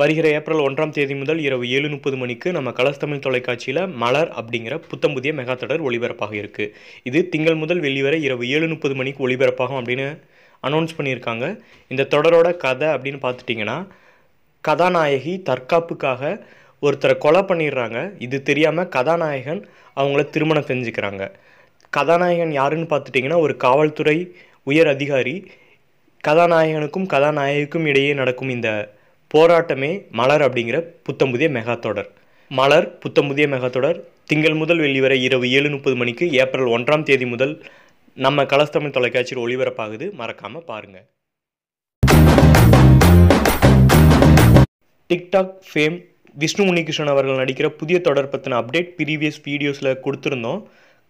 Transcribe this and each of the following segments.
வருகிற ஏப்ரல் ஒன்றாம் தேதி முதல் இரவு ஏழு முப்பது மணிக்கு நம்ம கலர்ஸ் தமிழ் தொலைக்காட்சியில் மலர் அப்படிங்கிற புத்தம் புதிய மெகா தொடர் ஒளிபரப்பாக இருக்குது இது திங்கள் முதல் வெள்ளி வரை இரவு ஏழு முப்பது மணிக்கு ஒளிபரப்பாகும் அப்படின்னு அனௌன்ஸ் பண்ணியிருக்காங்க. இந்த தொடரோட கதை அப்படின்னு பார்த்துட்டிங்கன்னா கதாநாயகி தற்காப்புக்காக ஒருத்தரை கொலை பண்ணிடுறாங்க. இது தெரியாமல் கதாநாயகன் அவங்கள திருமணம் செஞ்சுக்கிறாங்க. கதாநாயகன் யாருன்னு பார்த்துட்டிங்கன்னா ஒரு காவல்துறை உயர் அதிகாரி. கதாநாயகனுக்கும் கதாநாயகிக்கும் இடையே நடக்கும் இந்த போராட்டமே மலர் அப்படிங்கிற புத்தம் புதிய மெகா தொடர் மலர் புத்தம் புதிய மெகா தொடர் திங்கள் முதல் வெள்ளி வரை இரவு ஏழு முப்பது மணிக்கு ஏப்ரல் ஒன்றாம் தேதி முதல் நம்ம கலஸ்தமிழ் தொலைக்காட்சியில் ஒளிபரப்பாகுது. மறக்காமல் பாருங்கள் டிக்டாக் ஃபேம் விஷ்ணு உன்னிகிருஷ்ணன் அவர்கள் நடிக்கிற புதிய தொடர் பற்றின அப்டேட் ப்ரீவியஸ் வீடியோஸில் கொடுத்துருந்தோம்.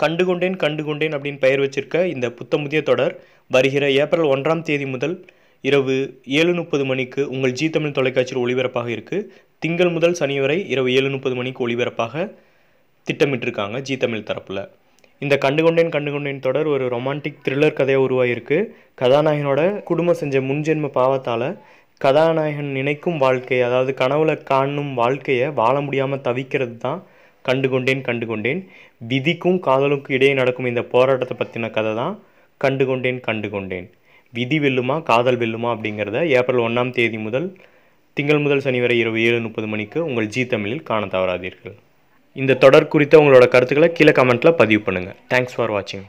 கண்டுகொண்டேன் கண்டுகொண்டேன் அப்படின்னு பெயர் வச்சிருக்க இந்த புத்தம் புதிய தொடர் வருகிற ஏப்ரல் ஒன்றாம் தேதி முதல் இரவு ஏழு முப்பது மணிக்கு உங்கள் ஜி தமிழ் தொலைக்காட்சியில் ஒளிபரப்பாக இருக்குது திங்கள் முதல் சனி வரை இரவு ஏழு முப்பது மணிக்கு ஒளிபரப்பாக திட்டமிட்டிருக்காங்க ஜி தமிழ் தரப்பில். இந்த கண்டுகொண்டேன் கண்டுகொண்டேன் தொடர் ஒரு ரொமான்டிக் த்ரில்லர் கதையாக உருவாகிருக்கு கதாநாயகனோட குடும்பம் செஞ்ச முன்ஜென்ம பாவத்தால் கதாநாயகன் நினைக்கும் வாழ்க்கை அதாவது கனவுல காணும் வாழ்க்கையை வாழ முடியாமல் தவிக்கிறது தான் கண்டுகொண்டேன் கண்டுகொண்டேன். விதிக்கும் காதலுக்கும் இடையே நடக்கும் இந்த போராட்டத்தை பற்றின கதை தான் கண்டுகொண்டேன் கண்டுகொண்டேன். விதி வெல்லுமா காதல் வெல்லுமா அப்படிங்கிறத ஏப்ரல் ஒன்றாம் தேதி முதல் திங்கள் முதல் சனி வரை இரவு ஏழு முப்பது மணிக்கு உங்கள் ஜி தமிழில் காண தவறாதீர்கள். இந்த தொடர் குறித்த உங்களோட கருத்துக்களை கீழே கமெண்ட்டில் பதிவு பண்ணுங்கள் தேங்க்ஸ் ஃபார் வாட்சிங்